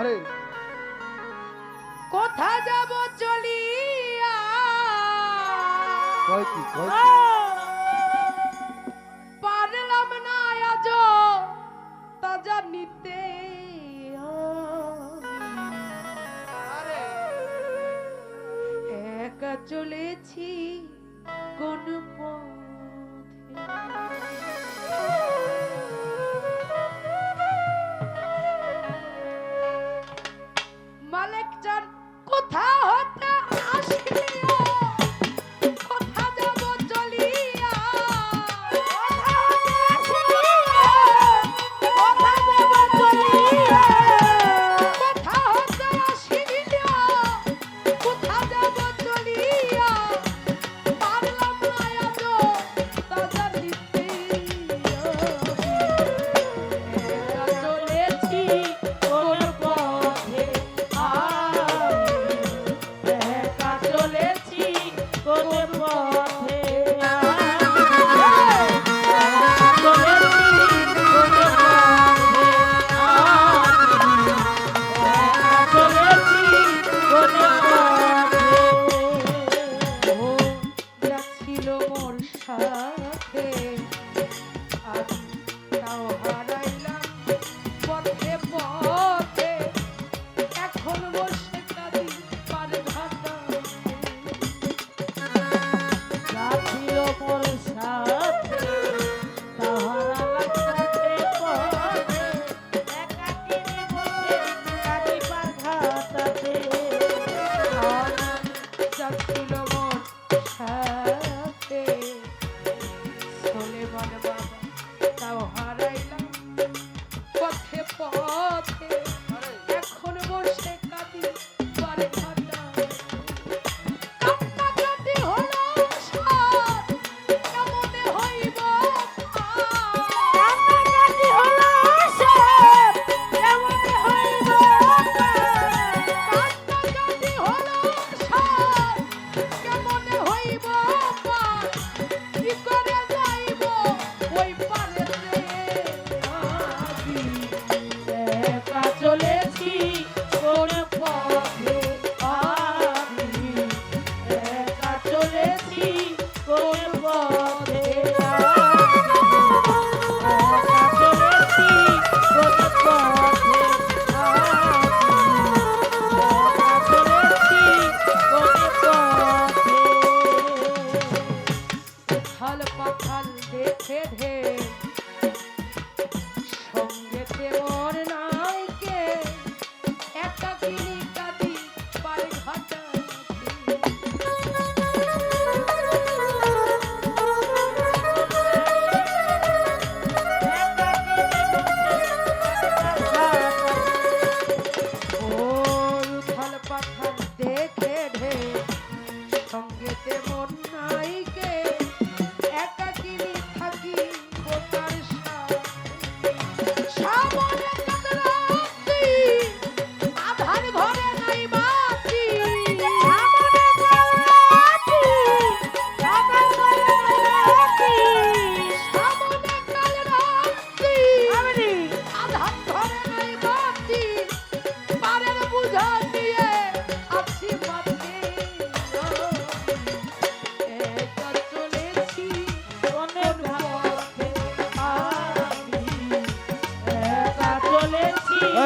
হরে কোথা যাব চলিয়া? পারলাম না আজ তাজা নিতে। একা চলেছি কোন পথ Hey. বেঁধে সঙ্গে দেওয়ার নাইকে একটা কিনি কাঁদি পারে ঘটা দেখে ঢে সঙ্গেতে মন নাইকে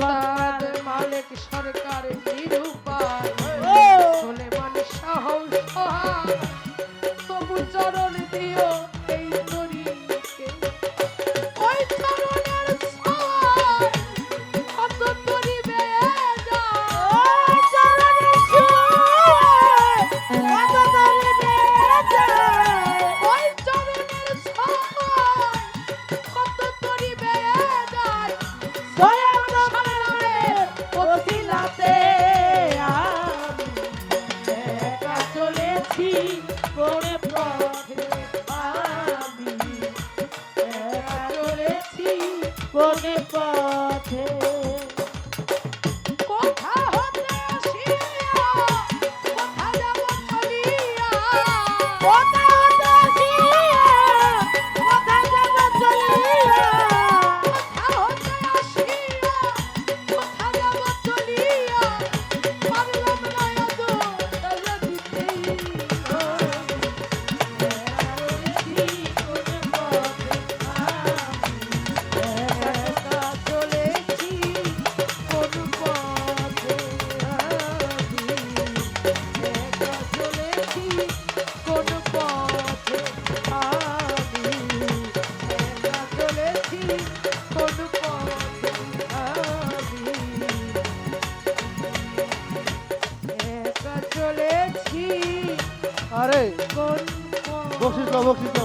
Bye. পরে পা একা চলেছি